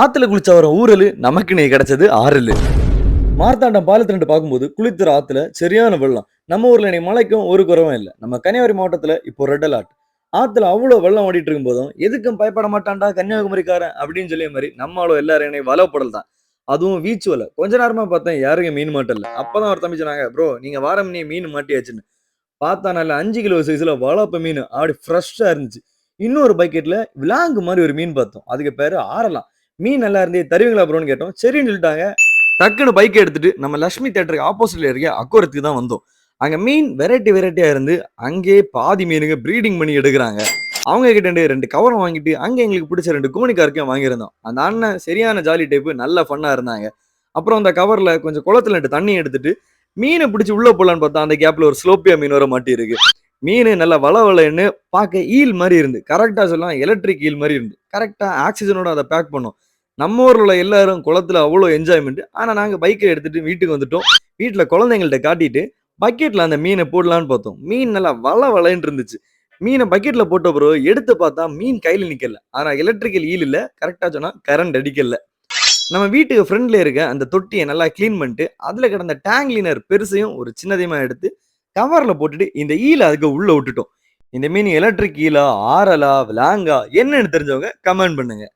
ஆத்துல குளிச்ச வர ஊரலு நமக்கு நீ கிடைச்சது ஆறல். மார்த்தாண்டம் பாலத்திரண்டு பார்க்கும்போது குளித்துற ஆத்துல சரியான வெள்ளம். நம்ம ஊர்ல நீ மழைக்கும் ஒரு குறவும் இல்லை. நம்ம கன்னியாகுமரி மாவட்டத்துல இப்போ ரெட் அலர்ட் ஆத்துல அவ்வளோ வெள்ளம் ஓடிட்டு இருக்கும் போதும் எதுக்கும் பயப்பட மாட்டான்டா கன்னியாகுமரிக்காரன் அப்படின்னு சொல்லிய மாதிரி நம்மளும் எல்லாரும் என்னை வலப்படல் தான். அதுவும் வீச்சு வலை. கொஞ்ச நேரமா பார்த்தேன் யாருங்க மீன் மாட்டல. அப்பதான் ஒரு தம்பி சொன்னாங்க ப்ரோ நீங்க வாரம் நீ மீன் மாட்டியாச்சுன்னு. பார்த்தா நல்ல அஞ்சு கிலோ சைஸ்ல வளப்ப மீன் அப்படி ஃப்ரெஷ்ஷா இருந்துச்சு. இன்னொரு பக்கெட்ல விலாங்கு மாதிரி ஒரு மீன் பார்த்தோம். அதுக்கு பேரு ஆறலாம் மீன் நல்லா இருந்தே தருவீங்களா ப்ரோன்னு கேட்டோம். சரின்னு சொல்லிட்டாங்க. டக்குன்னு பைக் எடுத்துட்டு நம்ம லட்சுமி தேட்டருக்கு ஆப்போசிட்ல இருக்க அக்குவரத்துக்கு தான் வந்தோம். அங்க மீன் வெரைட்டி வெரைட்டியா இருந்து அங்கேயே பாதி மீனுங்க ப்ரீடிங் பண்ணி எடுக்கிறாங்க. அவங்க கிட்ட இருந்து ரெண்டு கவரம் வாங்கிட்டு அங்க எங்களுக்கு பிடிச்ச ரெண்டு கோணிக்கார்க்கையும் வாங்கியிருந்தோம். அந்த அண்ணன் சரியான ஜாலி டைப்பு நல்ல ஃபன்னா இருந்தாங்க. அப்புறம் அந்த கவர்ல கொஞ்சம் குளத்துல ரெண்டு தண்ணி எடுத்துட்டு மீனை பிடிச்சி உள்ள போலான்னு பார்த்தா அந்த கேப்ல ஒரு ஸ்லோப்பியா மீன் வர மாட்டி இருக்கு மீன் நல்லா வள வளன்னு பார்க்க ஈல் மாதிரி இருந்து. கரெக்டாக சொல்லலாம் எலக்ட்ரிக் ஈல் மாதிரி இருந்து. கரெக்டாக ஆக்சிஜனோட அதை பேக் பண்ணோம். நம்ம ஊரில் உள்ள எல்லாரும் குளத்துல அவ்வளோ என்ஜாய்மெண்ட் ஆனால் நாங்கள் பைக்கை எடுத்துகிட்டு வீட்டுக்கு வந்துட்டோம். வீட்டில் குழந்தைங்கள்ட்ட காட்டிட்டு பக்கெட்டில் அந்த மீனை போடலான்னு பார்த்தோம். மீன் நல்லா வள வளன்னு இருந்துச்சு. மீனை பக்கெட்டில் போட்ட பிறகு எடுத்து பார்த்தா மீன் கையில் நிற்கல ஆனால் எலக்ட்ரிக்கல் ஈல் இல்லை. கரெக்டாக சொன்னால் கரண்ட் அடிக்கல. நம்ம வீட்டுக்கு ஃப்ரெண்ட்ல இருக்க அந்த தொட்டியை நல்லா க்ளீன் பண்ணிட்டு அதில் கிடந்த டேங் கிளீனர் பெருசையும் ஒரு சின்னதையுமா எடுத்து கவரில் போட்டுட்டு இந்த ஈல அதுக்கு உள்ள விட்டுட்டோம். இந்த மீன் எலக்ட்ரிக் ஈலா ஆரலா விலாங்கா என்னன்னு தெரிஞ்சவங்க கமெண்ட் பண்ணுங்க.